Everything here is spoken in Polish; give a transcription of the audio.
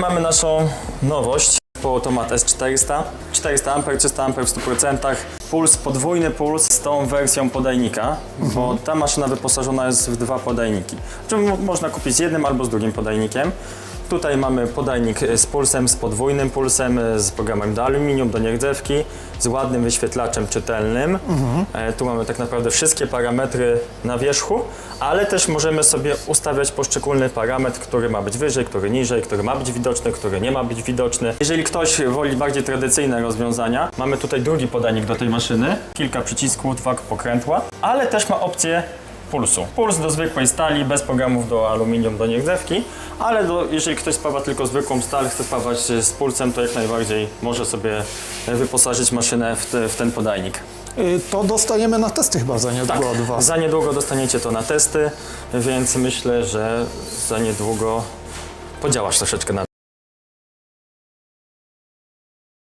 mamy naszą nowość. Półautomat S400. 400 A, 300 A w 100%. Puls, podwójny puls z tą wersją podajnika, bo ta maszyna wyposażona jest w dwa podajniki. Czyli mo- można kupić z jednym albo z drugim podajnikiem. Tutaj mamy podajnik z pulsem, z podwójnym pulsem, z programem do aluminium, do nierdzewki, z ładnym wyświetlaczem czytelnym. E, Tu mamy tak naprawdę wszystkie parametry na wierzchu, ale też możemy sobie ustawiać poszczególny parametr, który ma być wyżej, który niżej, który ma być widoczny, który nie ma być widoczny. Jeżeli ktoś woli bardziej tradycyjne rozwiązania, mamy tutaj drugi podajnik do tej maszyny, kilka przycisków, dwa pokrętła, ale też ma opcję pulsu. Puls do zwykłej stali, bez programów do aluminium, do niegrzewki, ale do, jeżeli ktoś spawa tylko zwykłą stal, chce spawać z pulsem, to jak najbardziej może sobie wyposażyć maszynę w, te, w ten podajnik. Y, To dostaniemy na testy chyba za niedługo od Was. Za niedługo dostaniecie to na testy, więc myślę, że za niedługo podziałasz troszeczkę na